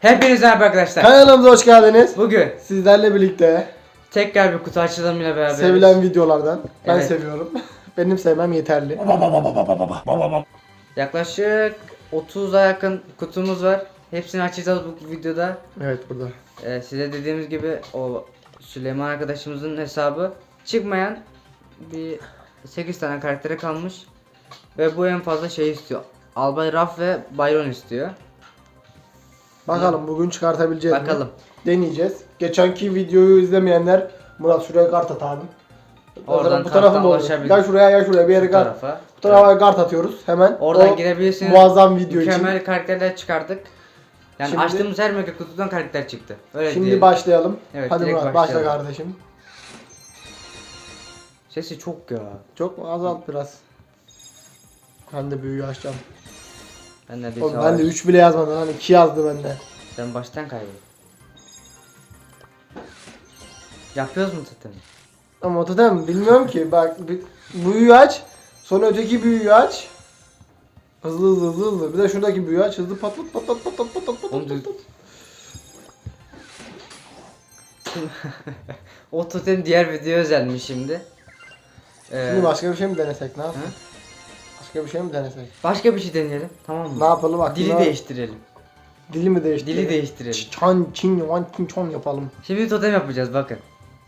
Hepinize merhaba arkadaşlar. Kanalımıza hoş geldiniz. Bugün Sizlerle birlikte tekrar bir kutu açılımıyla beraber. sevilen videolardan ben Evet. seviyorum. Benim sevmem yeterli. Yaklaşık 30'a yakın kutumuz var. Hepsini açacağız bu videoda. Evet burada. Ee, size dediğimiz gibi o Süleyman arkadaşımızın hesabı çıkmayan bir 8 tane karaktere kalmış. Ve bu en fazla şey istiyor. Albay Raf ve Byron istiyor. Bakalım bugün çıkartabileceğiz mi? Bakalım. Deneyeceğiz. Geçenki videoyu izlemeyenler Murat şuraya kart at abi. Oradan bu tarafın da olur. ulaşabilir. Ya şuraya ya şuraya bir yere Bu kart. tarafa. Bu tarafa kart atıyoruz hemen. Oradan O girebilirsiniz. Muazzam video için. Mükemmel karakterler çıkardık. Yani Şimdi- açtığımız her mega kutudan karakter çıktı. Öyle Şimdi diyelim. başlayalım. Evet, Hadi Murat başla kardeşim. Sesi çok ya. Çok mu? Azalt biraz. Ben de büyüğü açacağım. Ben de bir Oğlum savaş. ben de 3 bile yazmadım. Hani 2 yazdı bende. Sen baştan kaybol. Yapıyoruz mu zaten? Ama totem bilmiyorum ki. Bak bir, büyüğü aç. Sonra öteki büyüğü aç. Hızlı hızlı hızlı hızlı. Bir de şuradaki büyüğü aç. Hızlı patlat patlat patlat patlat patlat. Oğlum patlat. o totem diğer video özelmiş şimdi. Ee, Şimdi başka bir şey mi denesek ne yapalım? Başka bir şey mi denesek? başka bir şey deneyelim tamam mı? Ne yapalım aklına? Dili değiştirelim. Dili mi değiştirelim? Dili değiştirelim. Çan, çin, wan, çin, çon yapalım. Şimdi totem yapacağız bakın.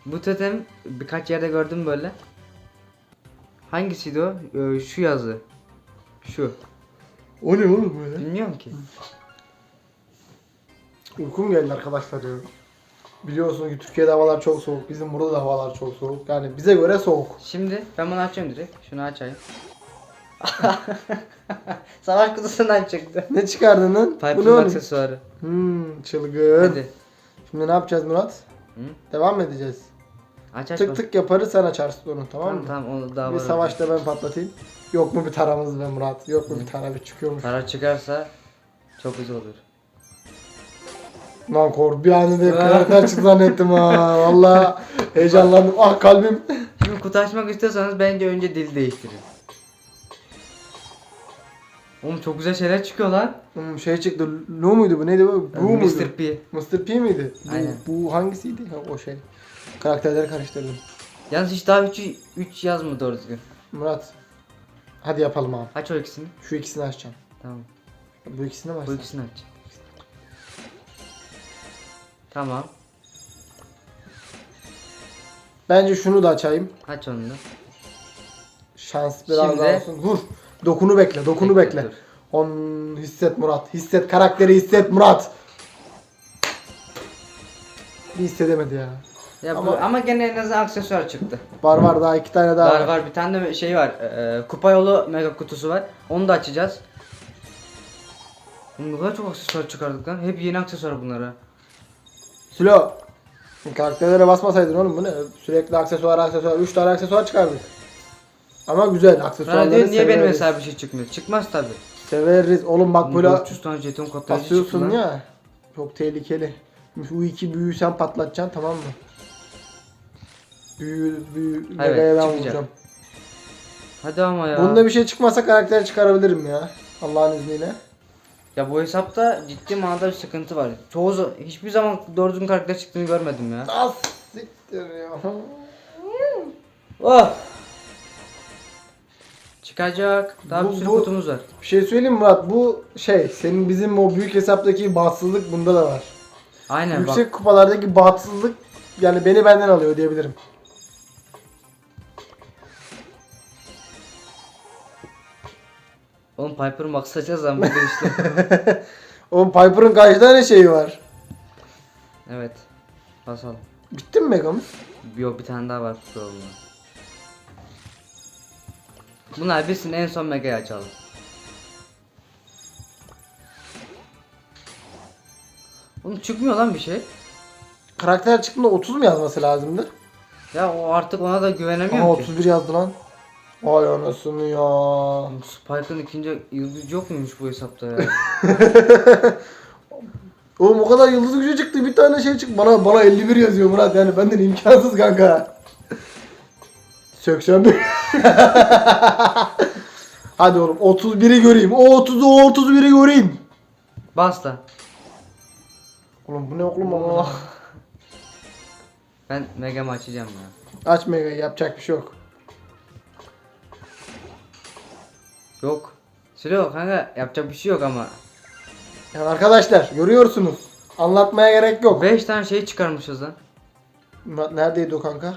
Bu totem birkaç yerde gördüm böyle. Hangisiydi o? Ee, şu yazı. Şu. O ne oğlum böyle? Bilmiyorum ki. Uykum geldi arkadaşlar diyorum. Biliyorsun ki Türkiye'de havalar çok soğuk. Bizim burada da havalar çok soğuk. Yani bize göre soğuk. Şimdi ben bunu açıyorum direkt. Şunu açayım. Savaş kutusundan çıktı. Ne çıkardın lan? Bu ne Piper'ın oğlum? aksesuarı. Hmm, çılgın. Hadi. Şimdi ne yapacağız Murat? Hı? Devam mı edeceğiz? Aç aç. tık bak. tık yaparız sen açarsın onu tamam Tamam mı? tamam onu daha bir var. savaşta ben patlatayım. Yok mu bir taramız be Murat? Yok mu bir tara bir çıkıyormuş. Para çıkarsa çok güzel olur. Lan kor bir anında hep karakter çıktı zannettim ha. Valla heyecanlandım. Ah kalbim. Şimdi kutu açmak istiyorsanız bence önce dil değiştirin. Oğlum çok güzel şeyler çıkıyor lan. Hmm, şey çıktı. Lu muydu bu? Neydi bu? Bu muydu? Mr. P. Mr. P miydi? Bu, Aynen. bu hangisiydi? Ha, o şey. Karakterleri karıştırdım. Yalnız hiç daha 3 3 yazmıyor doğru düzgün. Murat. Hadi yapalım abi. Aç o ikisini. Şu ikisini açacağım. Tamam. Bu ikisini mi Bu açacağım? ikisini aç. Tamam. Bence şunu da açayım. Aç onu da. Şans biraz Şimdi- daha olsun. Dur. Dokunu bekle, dokunu Bekle. On hisset Murat. Hisset karakteri hisset Murat. Bir hissedemedi ya. Ya Ama- bu, ama gene en azından aksesuar çıktı. Var var daha iki tane daha Var var. var bir tane de şey var. E, kupa yolu mega kutusu var. Onu da açacağız. Kadar çok aksesuar çıkardık lan. Hep yeni aksesuar bunlara. Sülo. Karakterlere basmasaydın oğlum bu ne? Sürekli aksesuar aksesuar. Üç tane aksesuar çıkardık. Ama güzel aksesuarları diyor niye benim severiz. hesabı bir şey çıkmıyor? Çıkmaz tabi. Severiz. Oğlum bak böyle 400 tane jeton katlayıcı çıktı basıyorsun lan. ya. Çok tehlikeli. Bu iki büyüyü sen patlatacaksın tamam mı? Büyü, büyü, Evet, megaya ben çıkacak. vuracağım. Hadi ama ya. Bunda bir şey çıkmasa karakter çıkarabilirim ya. Allah'ın izniyle. Ya bu hesapta ciddi manada bir sıkıntı var. Çoğu za- hiçbir zaman düzgün karakter çıktığını görmedim ya. Az siktir ya. Oh! Çıkacak. Daha Bu- bir sürü bu- kutumuz var. Bir şey söyleyeyim mi Murat? Bu şey senin bizim o büyük hesaptaki bahtsızlık bunda da var. Aynen Yüksek bak. kupalardaki bahtsızlık yani beni benden alıyor diyebilirim. Oğlum Piper'ı maksacağız lan bugün işte. Oğlum Piper'ın kaç tane şeyi var? evet. Basalım. Bitti mi Megamız? Yok bir tane daha var kutu yolunda. Bunlar bitsin en son Mega'yı açalım. Oğlum çıkmıyor lan bir şey. Karakter çıktığında 30 mu yazması lazımdı? Ya o artık ona da güvenemiyorum Ama ki. 31 yazdı lan. Ay anasını ya. Oğlum Spike'ın ikinci yıldız yok muymuş bu hesapta ya? Oğlum o kadar yıldız gücü çıktı bir tane şey çıktı. Bana bana 51 yazıyor Murat yani benden imkansız kanka. 81. Hadi oğlum 31'i göreyim. O 30'u o 31'i göreyim. Bas lan. Oğlum bu ne oğlum ama. Ben Mega'mı açacağım ya. Aç Mega'yı yapacak bir şey yok. Yok. Sülo kanka yapacak bir şey yok ama. Yani arkadaşlar görüyorsunuz. Anlatmaya gerek yok. 5 tane şey çıkarmışız lan. Neredeydi o kanka?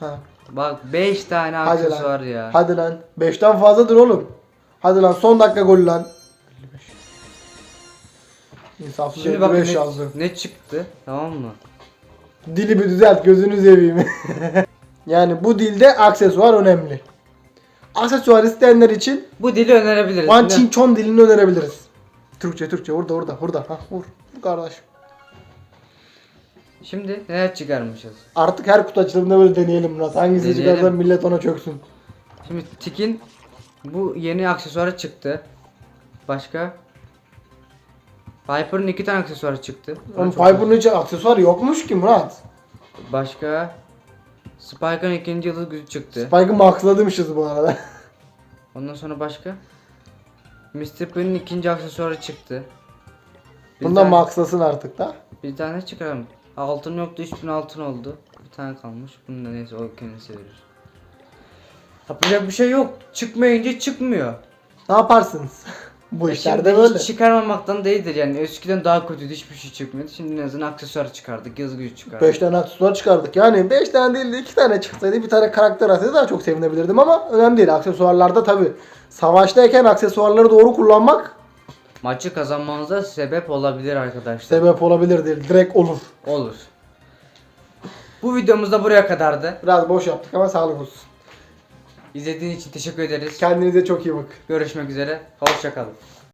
Ha. Bak 5 tane Hadi lan. aksesuar ya. Hadi lan. 5'ten fazladır oğlum. Hadi lan son dakika gol lan. 55. İnsafsız Şimdi bak 55 ne, yazdı. ne çıktı tamam mı? Dili bir düzelt gözünü seveyim. yani bu dilde aksesuar önemli. Aksesuar isteyenler için Bu dili önerebiliriz. Ne- Chin Chon dilini önerebiliriz. Türkçe Türkçe orada orada orada. Ha vur. Vur kardeş. Şimdi neler çıkarmışız? Artık her kutu açılımında böyle deneyelim Murat. Hangisi Deneyelim. çıkarsa millet ona çöksün. Şimdi Tik'in bu yeni aksesuarı çıktı. Başka? Viper'ın iki tane aksesuarı çıktı. Oğlum Çok Piper'ın hiç aksesuar yokmuş ki Murat. Başka? Spike'ın ikinci yıldız gücü çıktı. Spike'ı maxladımışız bu arada. Ondan sonra başka? Mr. P'nin ikinci aksesuarı çıktı. Bir Bundan tane- maxlasın artık da. Bir tane çıkaralım. Altın yoktu 3000 altın oldu. Bir tane kalmış. Bunu da neyse o kendisi verir. Yapacak bir şey yok. Çıkmayınca çıkmıyor. Ne yaparsınız? bu E işlerde şimdi böyle. hiç çıkarmamaktan değildir yani. Eskiden daha kötüydü hiçbir şey çıkmıyordu. Şimdi en azından aksesuar çıkardık. Yazı gücü çıkardık. 5 tane aksesuar çıkardık. Yani 5 tane değil de 2 tane çıksaydı bir tane karakter atsaydı daha çok sevinebilirdim ama önemli değil. Aksesuarlarda tabi savaştayken aksesuarları doğru kullanmak Maçı kazanmanıza sebep olabilir arkadaşlar. sebep olabilir değil. Direkt olur. Olur. Bu videomuz da buraya kadardı. Biraz boş yaptık ama sağlık olsun. İzlediğiniz için teşekkür ederiz. Kendinize çok iyi bakın. Görüşmek üzere. Hoşçakalın.